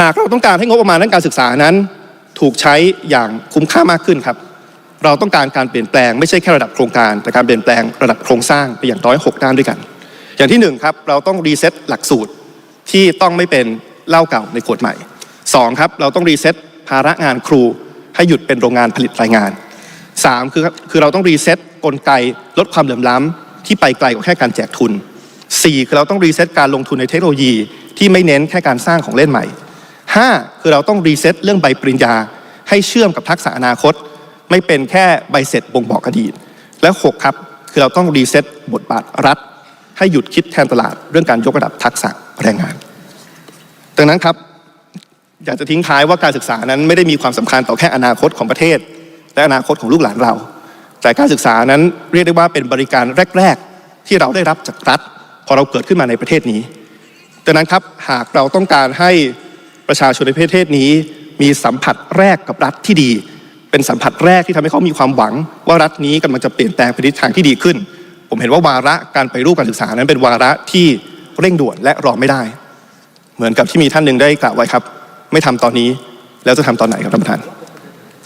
หากเราต้องการให้งบประมาณด้านการศึกษานั้น ถูกใช้อย่างคุ้มค่ามากขึ้นครับ เราต้องการการเปลี่ยนแปลงไม่ใช่แค่ระดับโครงการ แต่การเปลี่ยนแปลงระดับโครงสร้างไปอย่างน้อยหกด้านด้วยกัน อย่างที่หนึ่งครับเราต้องรีเซ็ตหลักสูตรที่ต้องไม่เป็นเหล้าเก่าในขวดใหม่สองครับเราต้องรีเซ็ตภาระงานครูให้หยุดเป็นโรงงานผลิตรายงานสามคือคือเราต้องรีเซ็ตกลไกลดความเหลื่อมล้ำที่ไปไกลกว่าแค่การแจกทุนสี่คือเราต้องรีเซ็ตการลงทุนในเทคโนโลยีที่ไม่เน้นแค่การสร้างของเล่นใหม่ ห้าคือเราต้องรีเซ็ตเรื่องใบปริญญา ให้เชื่อมกับทักษะอนาคต ไม่เป็นแค่ใบเสร็จบ่งบอกอดีต และหกครับ คือเราต้องรีเซ็ตบทบาทรัฐ ให้หยุดคิดแทนตลาดเรื่องการยกระดับทักษะแรงงาน ดังนั้นครับ อยากจะทิ้งท้ายว่าการศึกษานั้นไม่ได้มีความสำคัญต่อแค่อนาคตของประเทศ และอนาคตของลูกหลานเรา แต่การศึกษานั้นเรียกได้ว่าเป็นบริการแรก ๆ ที่เราได้รับจากรัฐ พอเราเกิดขึ้นมาในประเทศนี้ดังนั้นครับหากเราต้องการให้ ประชาชนในประเทศนี้ มีสัมผัสแรกกับรัฐที่ดี เป็นสัมผัสแรกที่ทำให้เขามีความหวัง ว่ารัฐนี้กำลังจะเปลี่ยนแปลงไปทิศทางที่ดีขึ้น ผมเห็นว่าวาระการไปรูปการศึกษานั้นเป็นวาระที่เร่งด่วนและรอไม่ได้ เหมือนกับที่มีท่านหนึ่งได้กล่าวไว้ครับ ไม่ทำตอนนี้แล้วจะทำตอนไหนครับท่านประธาน